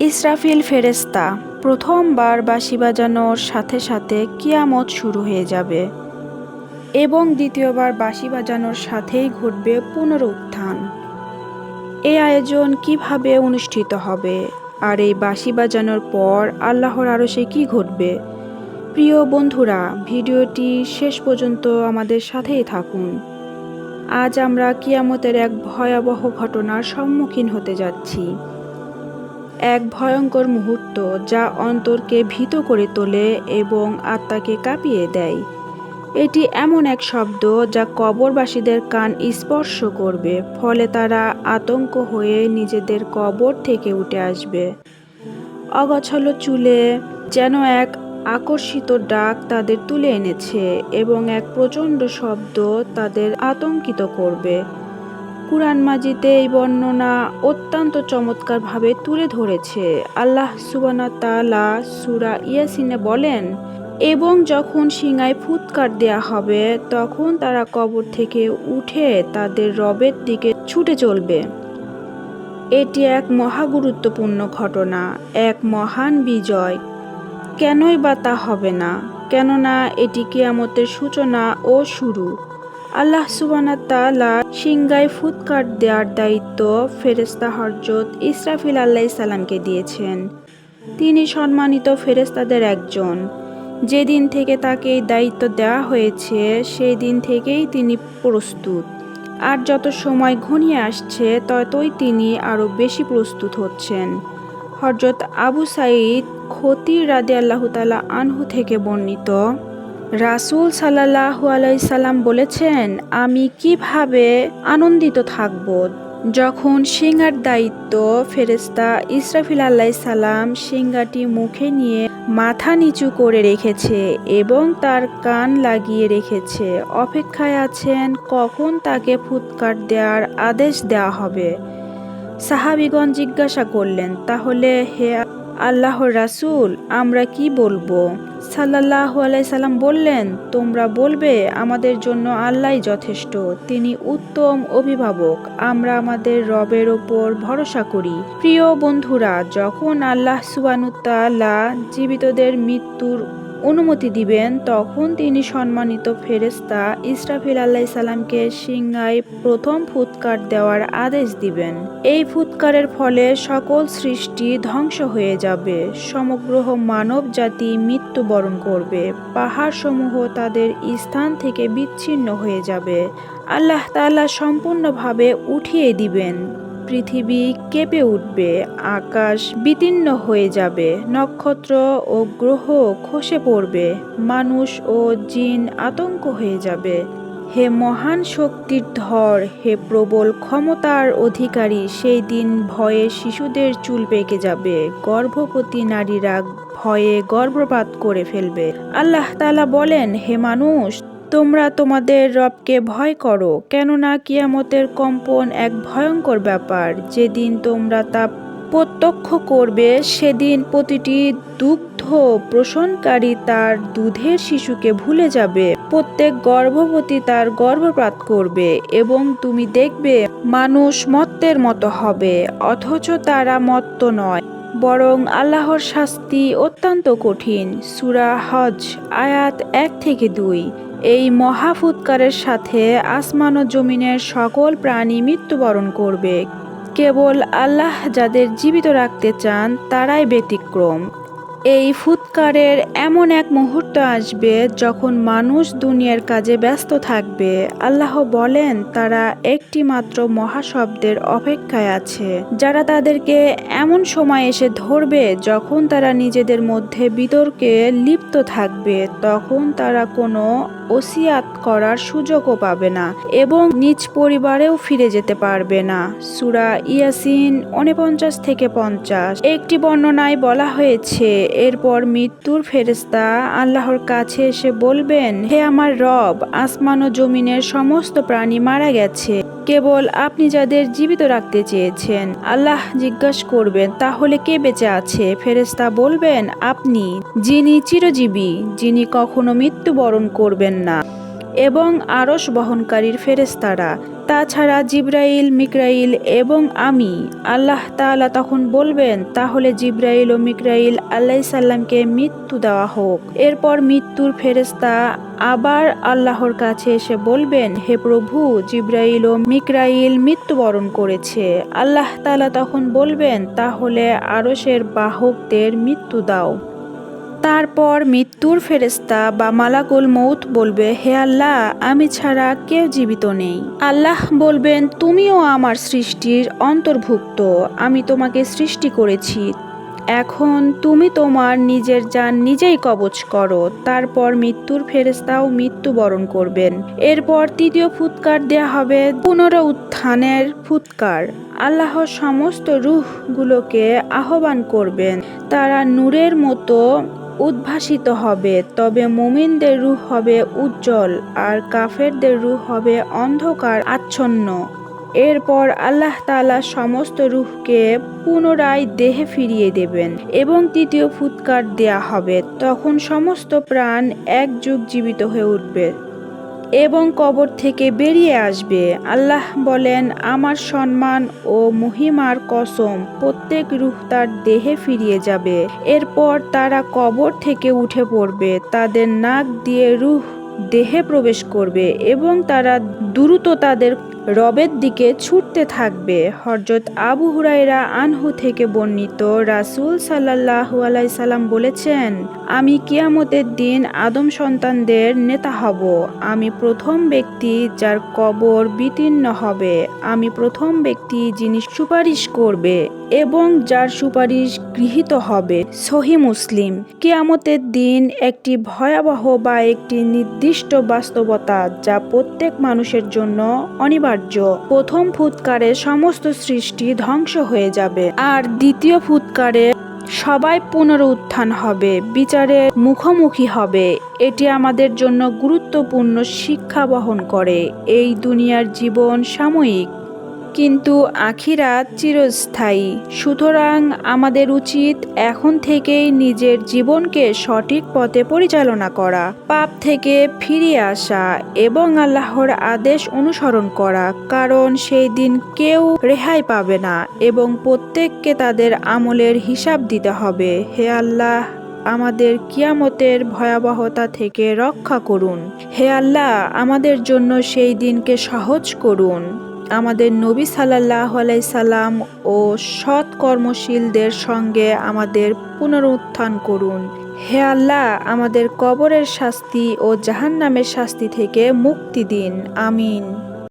ইসরাফিল ফেরেস্তা প্রথমবার বাঁশি বাজানোর সাথে সাথে কিয়ামত শুরু হয়ে যাবে এবং দ্বিতীয়বার বাঁশি বাজানোর সাথেই ঘটবে পুনরুত্থান। এই আয়োজন কীভাবে অনুষ্ঠিত হবে আর এই বাঁশি বাজানোর পর আল্লাহর আরও সে কি ঘটবে? প্রিয় বন্ধুরা, ভিডিওটি শেষ পর্যন্ত আমাদের সাথেই থাকুন। আজ আমরা কিয়ামতের এক ভয়াবহ ঘটনার সম্মুখীন হতে যাচ্ছি। এক ভয়ঙ্কর মুহূর্ত যা অন্তরকে ভীত করে তোলে এবং আত্মাকে কাঁপিয়ে দেয়। এটি এমন এক শব্দ যা কবরবাসীদের কান স্পর্শ করবে, ফলে তারা আতঙ্ক হয়ে নিজেদের কবর থেকে উঠে আসবে। অগছল চুলে যেন এক আকর্ষিত ডাক তাদের তুলে এনেছে এবং এক প্রচণ্ড শব্দ তাদের আতঙ্কিত করবে। কুরআন মাজিদে এই বর্ণনা অত্যন্ত চমৎকারভাবে তুলে ধরেছে। আল্লাহ সুবানা তালা সুরা ইয়াসিনে বলেন, এবং যখন সিঙায় ফুৎকার দেয়া হবে, তখন তারা কবর থেকে উঠে তাদের রবের দিকে ছুটে চলবে। এটি এক মহাগুরুত্বপূর্ণ ঘটনা, এক মহান বিজয়। কেনই বা তা হবে না? কেননা এটি কিয়ামতের সূচনা ও শুরু। আল্লাহ সুবানা তালা সিংগায় ফুৎকার দেওয়ার দায়িত্ব ফেরেস্তা হরজত ইসরাফিল আল্লাহ সালামকে দিয়েছেন। তিনি সম্মানিত ফেরেস্তাদের একজন। যেদিন থেকে তাকে এই দায়িত্ব দেওয়া হয়েছে সেই দিন থেকেই তিনি প্রস্তুত। আর যত সময় ঘনিয়ে আসছে, ততই তিনি আরও বেশি প্রস্তুত হচ্ছেন। হরজত আবু সাইদ খতির রাদে আল্লাহ তালা আনহু থেকে বর্ণিত রাসুল সাল্লাহু বলেছেন, আমি কীভাবে আনন্দিত থাকব? যখন সিঙ্গার দায়িত্ব ফেরেস্তা ইসরাফিল আল্লাহ সালাম সিঙ্গাটি মুখে নিয়ে মাথা নিচু করে রেখেছে এবং তার কান লাগিয়ে রেখেছে, অপেক্ষায় আছেন কখন তাকে ফুৎকার দেওয়ার আদেশ দেওয়া হবে। সাহাবিগণ জিজ্ঞাসা করলেন, তাহলে হে আল্লাহর রাসুল, আমরা কি বলব? সাল্লাহ সাল্লাম বললেন, তোমরা বলবে, আমাদের জন্য আল্লাহ যথেষ্ট। তিনি উত্তম অভিভাবক। আমরা আমাদের রবের ওপর ভরসা করি। প্রিয় বন্ধুরা, যখন আল্লাহ সুবানুত্তাল্লাহ জীবিতদের মৃত্যুর অনুমতি দিবেন, তখন তিনি সম্মানিত ফেরেস্তা ইসরাফিল আল্লাহ সাল্লামকে সিংহায় প্রথম ফুৎকার দেওয়ার আদেশ দিবেন। এই ফুৎকারের ফলে সকল সৃষ্টি ধ্বংস হয়ে যাবে। সমগ্র মানব জাতি মৃত্যুবরণ করবে। পাহাড়সমূহ তাদের স্থান থেকে বিচ্ছিন্ন হয়ে যাবে। আল্লাহ তাআলা সম্পূর্ণভাবে উঠিয়ে দিবেন। পৃথিবী কেঁপে উঠবে, আকাশ বিতীর্ণ হয়ে যাবে, নক্ষত্র ও গ্রহ খসে পড়বে, মানুষ ও জিন আতঙ্ক হয়ে যাবে। হে মহান শক্তির ধর, হে প্রবল ক্ষমতার অধিকারী, সেই দিন ভয়ে শিশুদের চুল পেকে যাবে, গর্ভবতী নারীরা ভয়ে গর্ভপাত করে ফেলবে। আল্লাহ তালা বলেন, হে মানুষ তোমরা তোমাদের রবকে ভয় করো, কেননা কিয়ামতের কম্পন এক ভয়ঙ্কর ব্যাপার। যেদিন তোমরা তা প্রত্যক্ষ করবে, সেদিন প্রতিটি দুগ্ধ প্রসনকারী তার দুধের শিশুকে ভুলে যাবে। প্রত্যেক গর্ভবতী তার গর্ভপাত করবে এবং তুমি দেখবে, মানুষ মত্তের মতো হবে, অথচ তারা মত্ত নয়। বরং আল্লাহর শাস্তি অত্যন্ত কঠিন। সুরা হজ, আয়াত এক থেকে দুই। এই মহাফুৎকারের সাথে আসমান ও জমিনের সকল প্রাণী মৃত্যুবরণ করবে। কেবল আল্লাহ যাদের জীবিত রাখতে চান, তারাই ব্যতিক্রম। এই ফুৎকারের এমন এক মুহূর্ত আসবে যখন মানুষ দুনিয়ার কাজে ব্যস্ত থাকবে। আল্লাহ বলেন, তারা একটি মাত্র মহাশব্দের অপেক্ষায় আছে, যারা তাদেরকে এমন সময় এসে ধরবে যখন তারা নিজেদের মধ্যে বিতর্কে লিপ্ত থাকবে, তখন তারা কোনো ওসিয়াত করার সুযোগও পাবে না এবং নিজ পরিবারেও ফিরে যেতে পারবে না। সুরা ইয়াসিন উনপঞ্চাশ থেকে পঞ্চাশ। একটি বর্ণনায় বলা হয়েছে, এরপর মৃত্যুর ফেরেস্তা আল্লাহর কাছে এসে বলবেন, হে আমার রব, আসমান ও জমিনের সমস্ত প্রাণী মারা গেছে। কেবল আপনি যাদের জীবিত রাখতে চেয়েছেন, আল্লাহ জিজ্ঞাসা করবেন, তাহলে কে বেঁচে আছে? ফেরেস্তা বলবেন, আপনি, যিনি চিরজীবী, যিনি কখনো মৃত্যুবরণ করবেন না। এবং আরস বহনকারীর ফেরেস্তারা তাছাড়া জিব্রাইল মিকরাইল এবং আমি, আল্লাহ তাআলা তখন বলবেন, তাহলে জিব্রাইল ও মিকরাইল আল্লাহ সাল্লামকে মৃত্যু দেওয়া হোক। এরপর মৃত্যুর ফেরেস্তা আবার আল্লাহর কাছে এসে বলবেন, হে প্রভু, জিব্রাইল ও মিকরাইল মৃত্যুবরণ করেছে। আল্লাহ তালা তখন বলবেন, তাহলে আরসের বাহকদের মৃত্যু দাও। তারপর মৃত্যুর ফেরেস্তা বা মালাকুল মৌত বলবে, হে আল্লাহ, আমি ছাড়া কেউ জীবিত নেই। আল্লাহ বলবেন, তুমিও আমার সৃষ্টির অন্তর্ভুক্ত, আমি তোমাকে সৃষ্টি করেছি। এখন তুমি তোমার নিজের যান নিজেই কবচ করো, তারপর মৃত্যুর ফেরেস্তাও মৃত্যুবরণ করবেন। এরপর তৃতীয় ফুৎকার দেয়া হবে পুনরুত্থানের ফুৎকার। আল্লাহ সমস্ত রুহগুলোকে আহ্বান করবেন, তারা নূরের মতো উদ্ভাসিত হবে, তবে মুমিনদের রূহ হবে উজ্জ্বল আর কাফেরদের রূহ হবে অন্ধকার আচ্ছন্ন। এরপর আল্লাহ তালা সমস্ত রূহকে পুনরায় দেহে ফিরিয়ে দেবেন এবং তৃতীয় ফুৎকার দেয়া হবে। তখন সমস্ত প্রাণ একযুগ জীবিত হয়ে উঠবে। এবং কবর থেকে বেরিয়ে আসবে। আল্লাহ বলেন, আমার সম্মান ও মহিমার কসম প্রত্যেক রুহ তার দেহে ফিরিয়ে যাবে। এরপর তারা কবর থেকে উঠে পড়বে। তাদের নাক দিয়ে রুহ দেহে প্রবেশ করবে এবং তারা দ্রুত তাদের রবের দিকে ছুটতে থাকবে। হরজত আবু হুরাইরা আনহু থেকে বর্ণিত রাসূল আলাই সাল্লাম বলেছেন, আমি কিয়ামতের দিন আদম সন্তানদের নেতা হব। আমি প্রথম ব্যক্তি যার কবর বিতীর্ণ হবে। আমি প্রথম ব্যক্তি যিনি সুপারিশ করবে এবং যার সুপারিশ গৃহীত হবে। সহি মুসলিম। কিয়ামতের দিন একটি ভয়াবহ বা একটি নির্দিষ্ট বাস্তবতা যা প্রত্যেক মানুষের জন্য অনিবার্য। প্রথম ফুৎকারে সমস্ত সৃষ্টি ধ্বংস হয়ে যাবে। আর দ্বিতীয় ফুৎকারে সবাই পুনরুত্থান হবে বিচারের মুখোমুখি হবে। এটি আমাদের জন্য গুরুত্বপূর্ণ শিক্ষা বহন করে। এই দুনিয়ার জীবন সাময়িক। কিন্তু আখিরাত চিরস্থায়ী। সুতরাং আমাদের উচিত এখন থেকেই নিজের জীবনকে সঠিক পথে পরিচালনা করা, পাপ থেকে ফিরিয়ে আসা এবং আল্লাহর আদেশ অনুসরণ করা, কারণ সেই দিন কেউ রেহাই পাবে না এবং প্রত্যেককে তাদের আমলের হিসাব দিতে হবে। হে আল্লাহ, আমাদের কিয়ামতের ভয়াবহতা থেকে রক্ষা করুন। হে আল্লাহ, আমাদের জন্য সেই দিনকে সহজ করুন। আমাদের নবী সাল্লাহ সাল্লাম ও সৎ কর্মশীলদের সঙ্গে আমাদের পুনরুত্থান করুন। হে আল্লাহ, আমাদের কবরের শাস্তি ও জাহান্নামের শাস্তি থেকে মুক্তি দিন। আমিন।